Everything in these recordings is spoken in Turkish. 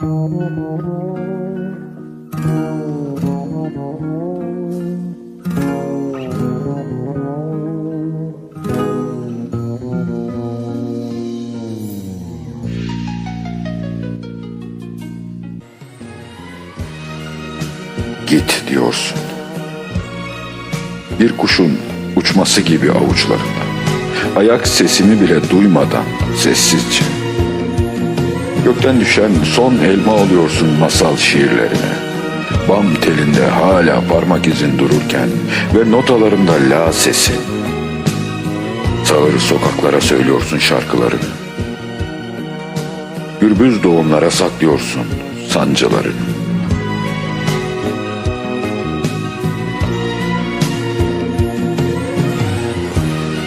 Git diyorsun. Bir kuşun uçması gibi avuçlarında. Ayak sesimi bile duymadan sessizce. Gökten düşen son elma oluyorsun masal şiirlerine. Bam telinde hala parmak izin dururken ve notalarımda la sesin. Sağır sokaklara söylüyorsun şarkılarını. Gürbüz doğumlara saklıyorsun sancılarını.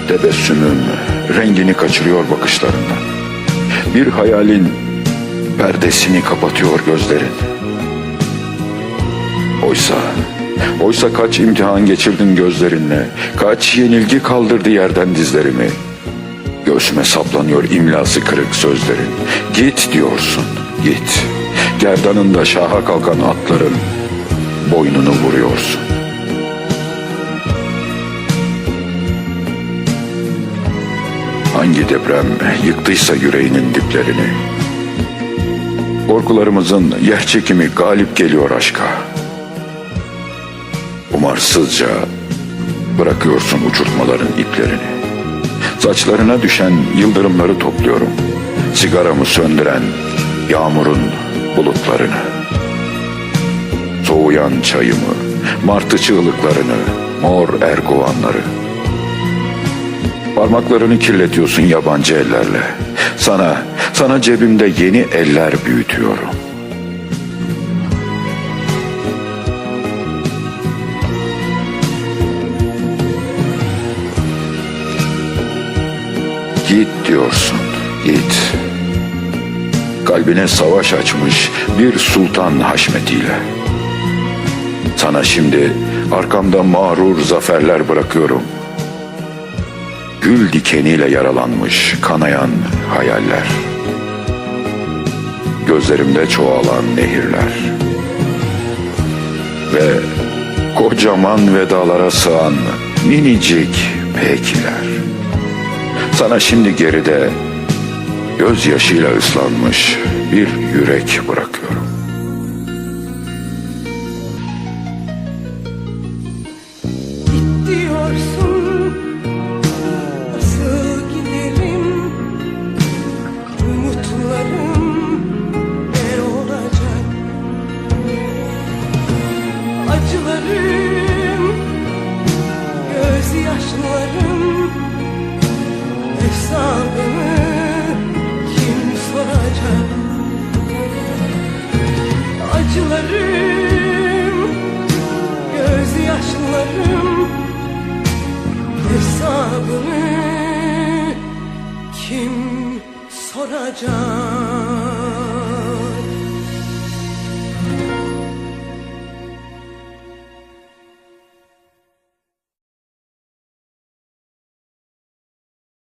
Tebessümüm rengini kaçırıyor bakışlarından. Bir hayalin perdesini kapatıyor gözlerin. Oysa, oysa kaç imtihan geçirdin gözlerinle, kaç yenilgi kaldırdı yerden dizlerimi. Göğsüme saplanıyor imlası kırık sözlerin. Git diyorsun, git. Gerdanında şaha kalkan atların boynunu vuruyorsun. Hangi deprem yıktıysa yüreğinin diplerini Korkularımızın yer çekimi galip geliyor aşka. Umarsızca bırakıyorsun uçurtmaların iplerini. Saçlarına düşen yıldırımları topluyorum. Sigaramı söndüren yağmurun bulutlarını. Soğuyan çayımı, martı çığlıklarını, mor erguvanları. Parmaklarını kirletiyorsun yabancı ellerle. Sana, sana cebimde yeni eller büyütüyorum. Git diyorsun, git. Kalbine savaş açmış bir sultan haşmetiyle. Sana şimdi arkamda mağrur zaferler bırakıyorum.'' gül dikeniyle yaralanmış kanayan hayaller. Gözlerimde çoğalan nehirler. Ve kocaman vedalara sığan minicik pekiler. Sana şimdi geride gözyaşıyla ıslanmış bir yürek bırakıyorum. Kim soracak?